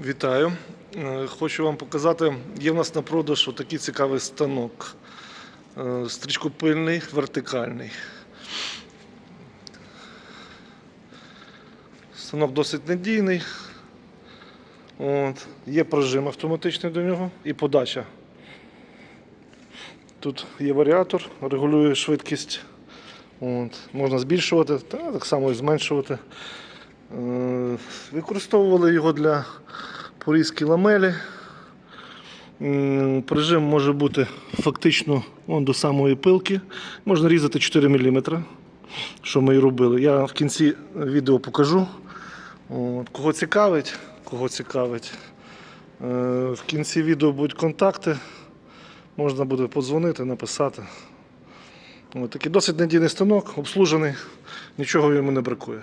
Вітаю. Е, Хочу вам показати, є в нас на продаж отакий цікавий станок. Е, Стрічкопильний, вертикальний. Станок досить надійний. От. Є прожим автоматичний до нього і подача. Тут є варіатор, регулює швидкість. От. Можна збільшувати, та так само і зменшувати. Е, Використовували його для порізки ламелі. Прижим може бути фактично он до самої пилки. Можна різати 4 мм, що ми і робили. Я в кінці відео покажу. От, Кого цікавить, кого цікавить. Е, В кінці відео будуть контакти. Можна буде подзвонити, написати. От такий досить надійний станок, обслужений, нічого йому не бракує.